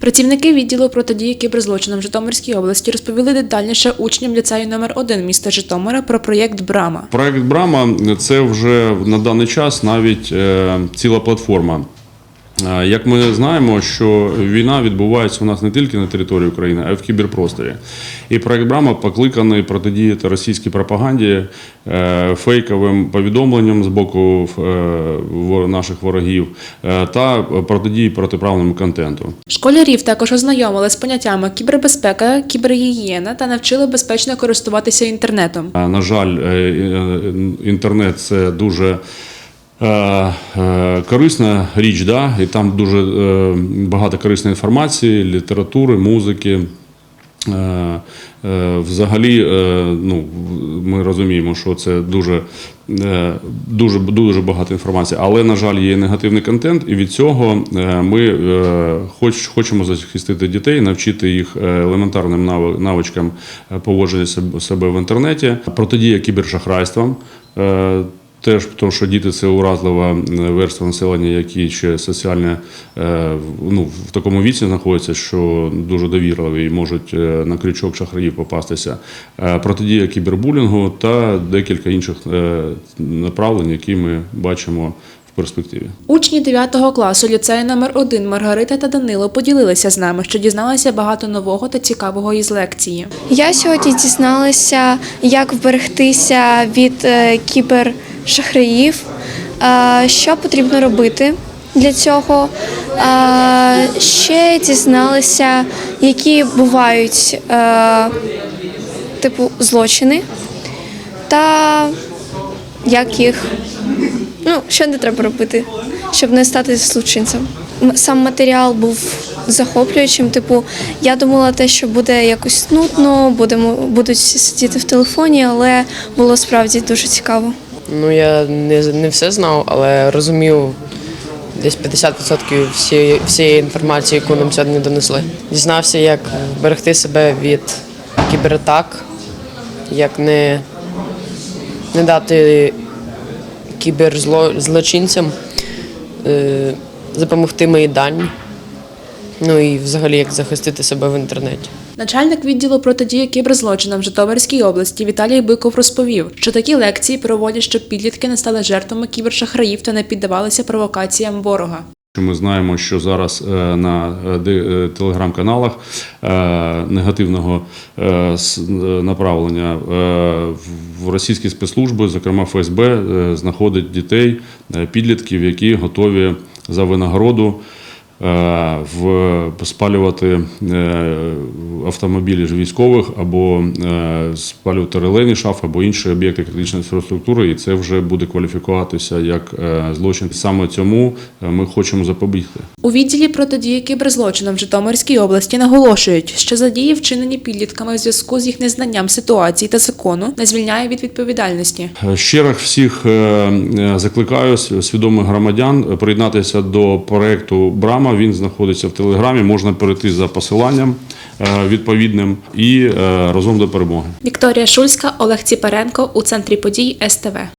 Працівники відділу протидії кіберзлочинам Житомирській області розповіли детальніше учням ліцею номер 1 міста Житомира про проєкт Брама. Проект Брама це вже на даний час навіть е, ціла платформа. Е, Як ми знаємо, що війна відбувається у нас не тільки на території України, а й в кіберпросторі. І проект Брама покликаний протидіяти російській пропаганді, е, фейковим повідомленням з боку е, наших ворогів та протидії протиправному контенту. Школярів також ознайомили з поняттями кібербезпека, кібергігієна та навчили безпечно користуватися інтернетом. На жаль, інтернет це дуже корисна річ, да? і там дуже е, багато корисної інформації, літератури, музики. Е, е, Взагалі, е, ну, ми розуміємо, що це дуже, е, дуже, дуже багато інформації, але, на жаль, є негативний контент, і від цього е, ми е, хоч, хочемо захистити дітей, навчити їх е, елементарним навичкам е, поводження себе в інтернеті, протидія кібершахрайствам. Теж тому, що діти це уразлива е, верства населення, які ще соціально е, ну, в такому віці знаходяться, що дуже довірливі і можуть е, на крючок шахраїв попастися. Протидія кібербулінгу та декілька інших направлень, які ми бачимо в перспективі. Учні 9 класу ліцею номер 1 Маргарита та Данило поділилися з нами, що дізналися багато нового та цікавого із лекції. Я сьогодні дізналася, як вберегтися від е, кібершахраїв, е, що потрібно робити для цього. Ще дізналася, які бувають е, типу злочини та як їх, ну, що не треба робити, щоб не стати злочинцем. Сам матеріал був захоплюючим. Типу, я думала те, що буде якось нудно, будемо будуть сидіти в телефоні, але було справді дуже цікаво. Ну, я не, не все знав, але розумів десь 50% всієї, всієї інформації, яку нам сьогодні донесли. Дізнався, як берегти себе від кібератак, як не, не дати кіберзлочинцям е, допомогти мої. Ну і взагалі як захистити себе в інтернеті. Начальник відділу протидії кіберзлочинам в Житомирській області Віталій Биков розповів, що такі лекції проводять, щоб підлітки не стали жертвами кібершахраїв та не піддавалися провокаціям ворога. Ми знаємо, що зараз е, на е, е, телеграм-каналах е, негативного е, е, направлення е, в- російські спецслужби, зокрема ФСБ, е, знаходить дітей, е, підлітків, які готові за винагороду. Е, В спалювати е, автомобілі ж військових або е, спалювати релейний шаф або інші об'єкти критичної інфраструктури, і це вже буде кваліфікуватися як е, злочин. Саме цьому е, ми хочемо запобігти. У відділі протидії кіберзлочинам в Житомирській області наголошують, що за дії, вчинені підлітками в зв'язку з їх незнанням ситуації та закону, не звільняє від відповідальності. Ще раз всіх е, е, закликаю свідомих громадян приєднатися до проекту Брама. Він знаходиться в телеграмі. Можна перейти за посиланням е, відповідним і е, разом до перемоги. Вікторія Шульська, Олег Ціпаренко у центрі подій СТВ.